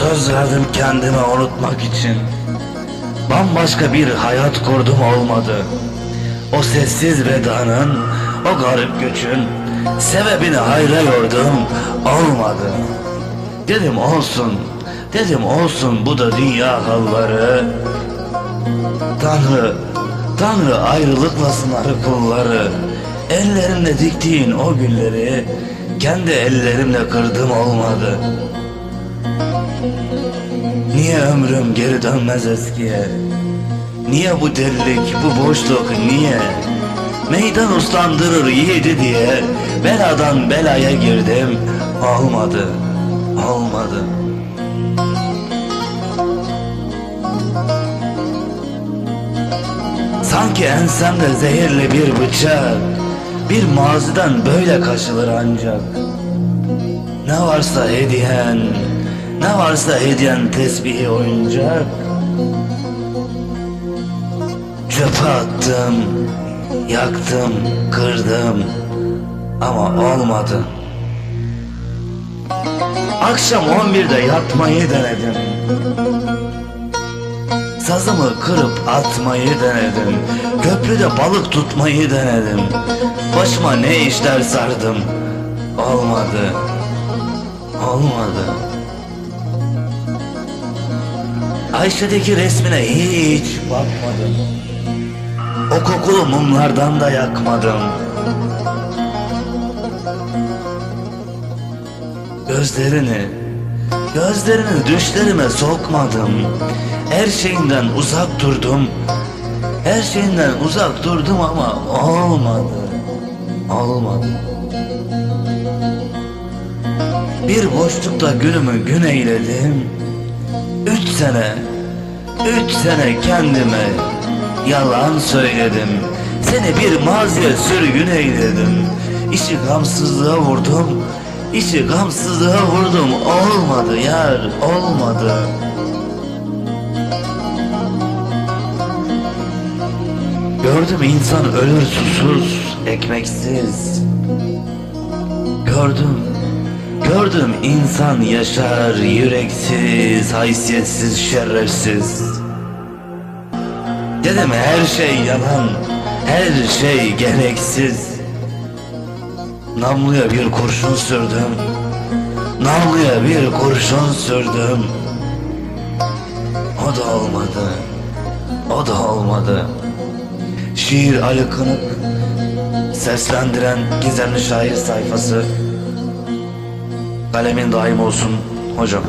Söz verdim kendimi unutmak için. Bambaşka bir hayat kurdum olmadı. O sessiz vedanın, o garip göçün sebebini hayra yordum olmadı. Dedim olsun, dedim olsun bu da dünya halları. Tanrı, Tanrı ayrılıkla sınarı kulları. Ellerimle diktiğin o gülleri kendi ellerimle kırdım olmadı. Niye ömrüm geri dönmez eskiye? Niye bu delilik, bu boşluk niye? Meydan uslandırır yiğidi diye beladan belaya girdim. Olmadı, olmadı. Sanki ensemde zehirli bir bıçak Bir maziden böyle kaşılır ancak Ne varsa hediyen Ne varsa hediyen tesbihi oyuncak. Çöpe attım Yaktım, kırdım. Ama olmadı. Akşam 11'de yatmayı denedim. Sazımı kırıp atmayı denedim. Köprüde balık tutmayı denedim. Başıma ne işler sardım. Olmadı. Olmadı Ayşe'deki resmine hiç bakmadım. O kokulu mumlardan da yakmadım. Gözlerini Gözlerini düşlerime sokmadım. Her şeyinden uzak durdum. Her şeyinden uzak durdum ama olmadı. Olmadı. Bir boşlukta günümü gün eyledim sene Üç sene kendime Yalan söyledim. Seni bir maziye sürgün eyledim. İşi gamsızlığa vurdum İşi gamsızlığa vurdum. Olmadı yar olmadı. Gördüm insan ölür susuz Ekmeksiz. Gördüm Gördüm insan yaşar yüreksiz, haysiyetsiz, şerefsiz. Dedim her şey yalan, her şey gereksiz. Namluya bir kurşun sürdüm, namluya bir kurşun sürdüm. O da olmadı, o da olmadı. Şiir Ali seslendiren gizemli şair sayfası. Kalemin daim olsun hocam.